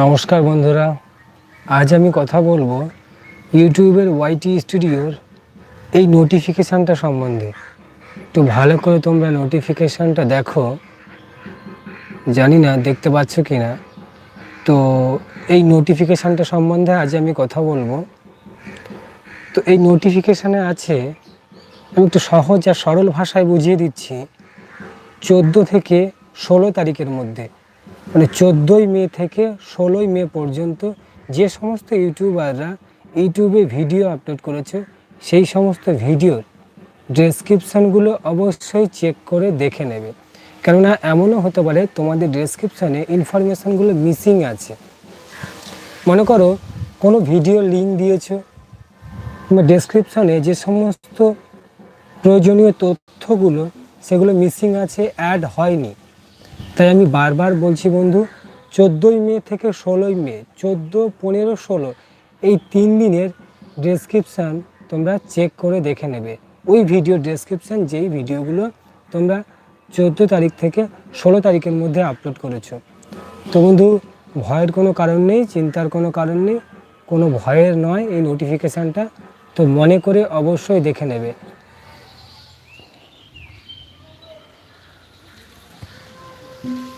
নমস্কার বন্ধুরা, আজ আমি কথা বলব ইউটিউবের ওয়াইটি স্টুডিওর এই নোটিফিকেশানটা সম্বন্ধে। একটু ভালো করে তোমরা নোটিফিকেশানটা দেখো, জানি না, দেখতে পাচ্ছ কি না তো এই নোটিফিকেশানটা সম্বন্ধে আজ আমি কথা বলব। তো এই নোটিফিকেশানে আছে, আমি একটু সহজ আর সরল ভাষায় বুঝিয়ে দিচ্ছি, চোদ্দ থেকে ষোলো তারিখের মধ্যে। মানে চোদ্দোই মে থেকে ষোলোই মে পর্যন্ত যে সমস্ত ইউটিউবাররা ইউটিউবে ভিডিও আপলোড করেছে, সেই সমস্ত ভিডিওর ডেসক্রিপশানগুলো অবশ্যই চেক করে দেখে নেবে। কেননা এমনও হতে পারে তোমাদের ডেসক্রিপশানে ইনফরমেশানগুলো মিসিং আছে। মনে করো কোনো ভিডিও লিঙ্ক দিয়েছ, কিংবা ডেসক্রিপশানে যে সমস্ত প্রয়োজনীয় তথ্যগুলো, সেগুলো মিসিং আছে, অ্যাড হয়নি। তাই আমি বারবার বলছি, বন্ধু, চোদ্দোই মে থেকে ষোলোই মে, চোদ্দ, পনেরো, ষোলো, এই তিন দিনের ডেসক্রিপশান তোমরা চেক করে দেখে নেবে। ওই ভিডিও ডেসক্রিপশান যেই ভিডিওগুলো তোমরা চোদ্দ তারিখ থেকে ষোলো তারিখের মধ্যে আপলোড করেছ। তো বন্ধু, ভয়ের কোনো কারণ নেই, চিন্তার কোনো কারণ নেই, কোনো ভয়ের নয় এই নোটিফিকেশানটা তো মনে করে অবশ্যই দেখে নেবে। 嗯